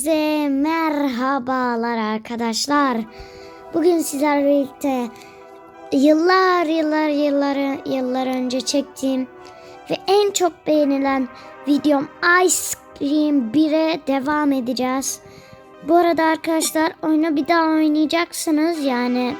Hepinize merhabalar arkadaşlar. Bugün sizlerle birlikte yıllar yıllar yıllar yıllar önce çektiğim ve en çok beğenilen videom Ice Cream 1'e devam edeceğiz. Bu arada arkadaşlar oyunu bir daha oynayacaksınız yani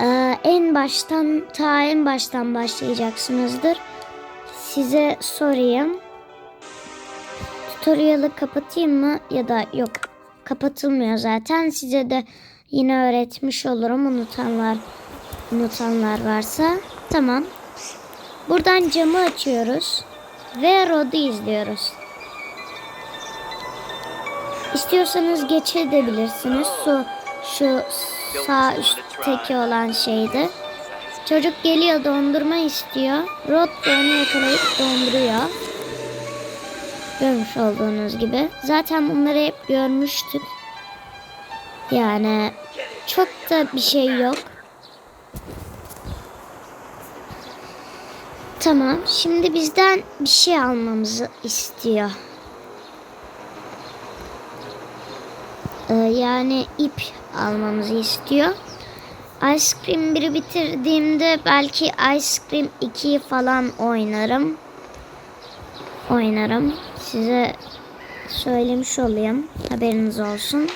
e, en baştan ta en baştan başlayacaksınızdır. Size sorayım tutorial'ı kapatayım mı? Ya da yok kapatılmıyor zaten. Size de yine öğretmiş olurum unutanlar unutanlar varsa. Tamam. Buradan camı açıyoruz ve Rod'u izliyoruz. İstiyorsanız geçebilirsiniz su şu sağ üstteki olan şeydi. Çocuk geliyor dondurma istiyor. Rod da onu yakalayıp donduruyor Görmüş olduğunuz gibi. Zaten bunları hep görmüştük. Yani çok da bir şey yok. Tamam. Şimdi bizden bir şey almamızı istiyor. Ee, yani ip almamızı istiyor. Ice Cream 1'i bitirdiğimde belki Ice Cream 2'yi falan oynarım. Oynarım. Size söylemiş olayım. Haberiniz olsun.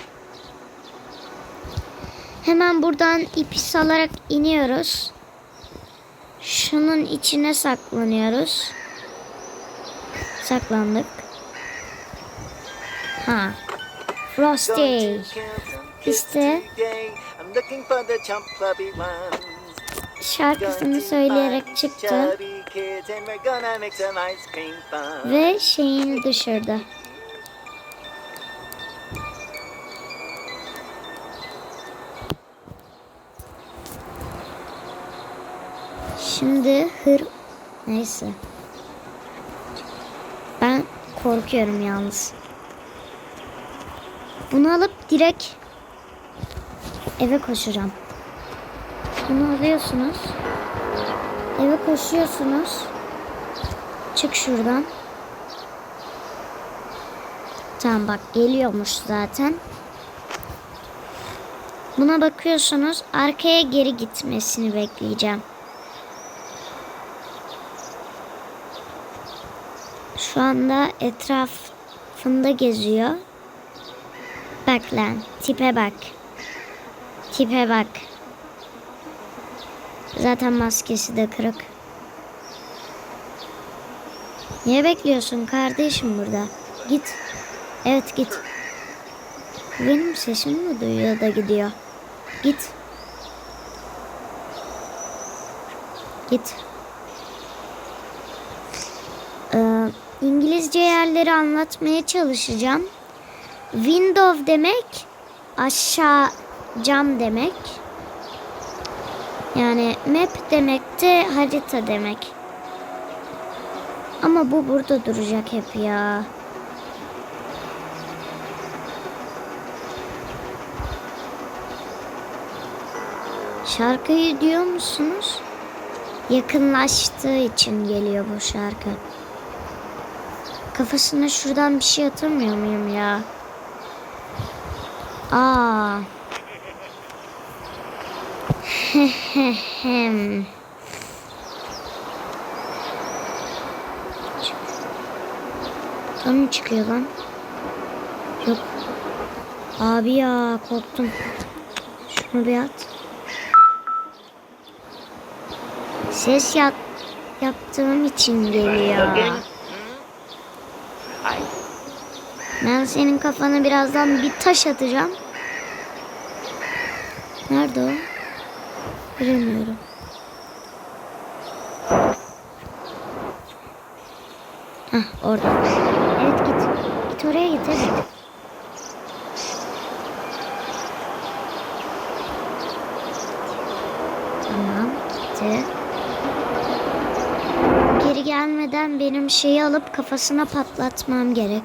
Hemen buradan ipi salarak iniyoruz. Şunun içine saklanıyoruz. Saklandık. Ha. Frosty. İşte şarkısını söyleyerek çıktı ve şeyini düşürdü. Şimdi hır neyse. Ben korkuyorum yalnız. Bunu alıp direkt eve koşacağım. Bunu alıyorsunuz. Eve koşuyorsunuz. Çık şuradan. Tamam bak geliyormuş zaten. Buna bakıyorsunuz. Arkaya geri gitmesini bekleyeceğim. Şu anda etrafında geziyor. Bak lan. Tipe bak. Tipe bak. Zaten maskesi de kırık. Niye bekliyorsun kardeşim burada? Git. Evet git. Benim sesimi mi duyuyor da gidiyor? Git. Git. Ee, İngilizce yerleri anlatmaya çalışacağım. Window demek aşağı cam demek. Yani map demek de harita demek. Ama bu burada duracak hep ya. Şarkıyı diyor musunuz? Yakınlaştığı için geliyor bu şarkı. Kafasına şuradan bir şey atamıyor muyum ya? Aa. Tam mı çıkıyor lan? Yok. Abi ya korktum. Şunu bir at. Ses yap yaptığım için geliyor. Ben senin kafana birazdan bir taş atacağım. Nerede o? Bilmiyorum. Hah orada. Evet git. Git oraya git evet. Tamam gitti. Geri gelmeden benim şeyi alıp kafasına patlatmam gerek.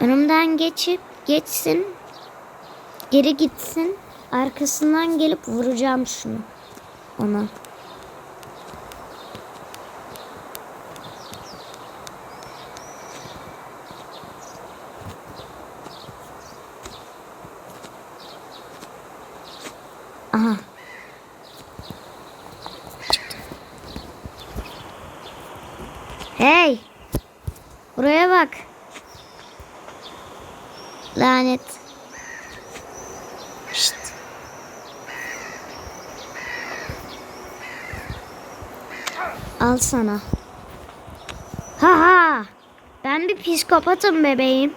Önümden geçip geçsin. Geri gitsin. Arkasından gelip vuracağım şunu. Ona. Aha. Hey! Buraya bak. Lanet. Şşt. Al sana. Ha ha. Ben bir psikopatım bebeğim.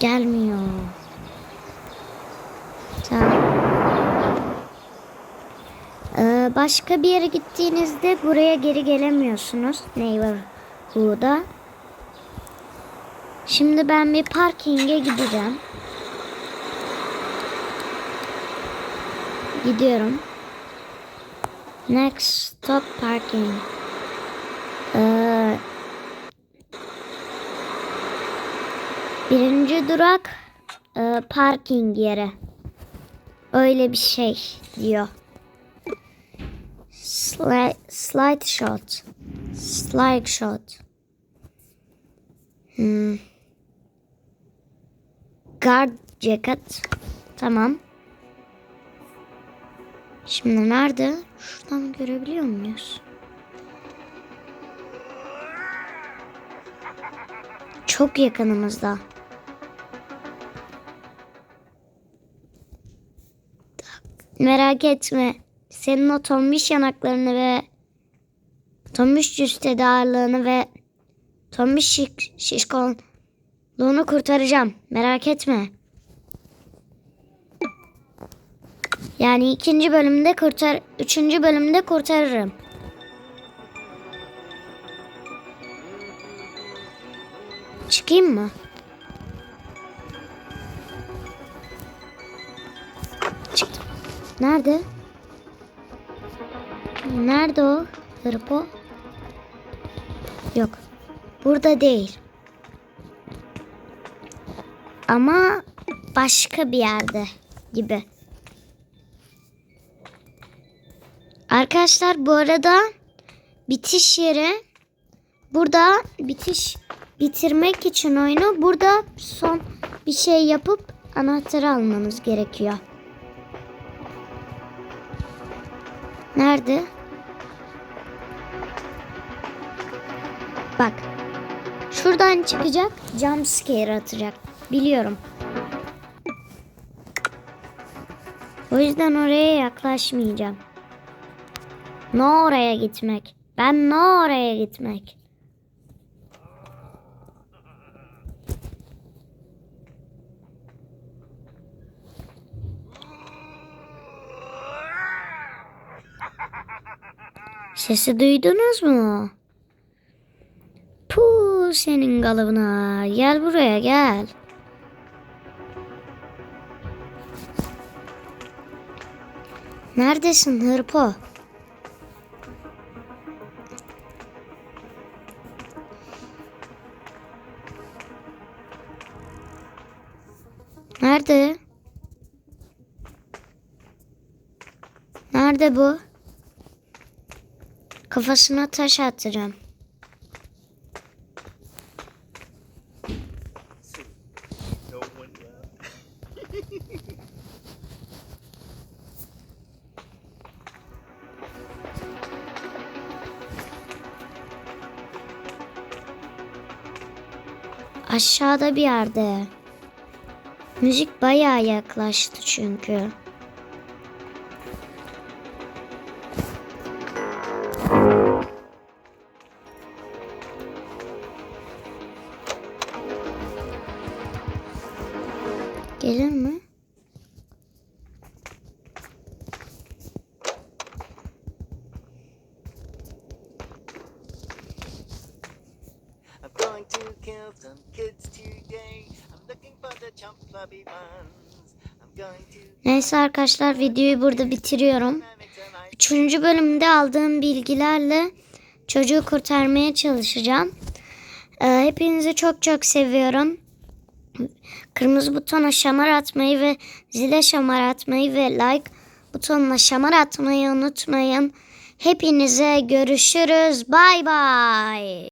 Gelmiyor. Tamam. Ee, başka bir yere gittiğinizde buraya geri gelemiyorsunuz. Neighborhood'a. Şimdi ben bir parkinge gideceğim. Gidiyorum. Next stop parking. Ee, birinci durak e, parking yeri. Öyle bir şey diyor. Slide, slide shot. Slide shot. Hmm. Guard jacket. Tamam. Şimdi nerede? Şuradan görebiliyor muyuz? Çok yakınımızda. Merak etme. Senin o tombiş yanaklarını ve tombiş cüssede ağırlığını ve tombiş şiş, şişkonluğunu kurtaracağım. Merak etme. Yani ikinci bölümde kurtar, üçüncü bölümde kurtarırım. Çıkayım mı? Nerede? Nerede o? Hırpo? Yok. Burada değil. Ama başka bir yerde gibi. Arkadaşlar bu arada bitiş yeri burada bitiş bitirmek için oyunu burada son bir şey yapıp anahtarı almanız gerekiyor. Nerede? Bak. Şuradan çıkacak. Jump scare atacak. Biliyorum. O yüzden oraya yaklaşmayacağım. Ne oraya gitmek? Ben ne oraya gitmek? Sesi duydunuz mu? Puh senin kalıbına. Gel buraya gel. Neredesin hırpo? Nerede? Nerede bu? Kafasına taş left. Aşağıda bir yerde. Müzik bayağı yaklaştı çünkü. Neyse arkadaşlar videoyu burada bitiriyorum. Üçüncü bölümde aldığım bilgilerle çocuğu kurtarmaya çalışacağım. Ee, hepinizi çok çok seviyorum. Kırmızı butona şamar atmayı ve zile şamar atmayı ve like butonuna şamar atmayı unutmayın. Hepinize görüşürüz. Bay bay.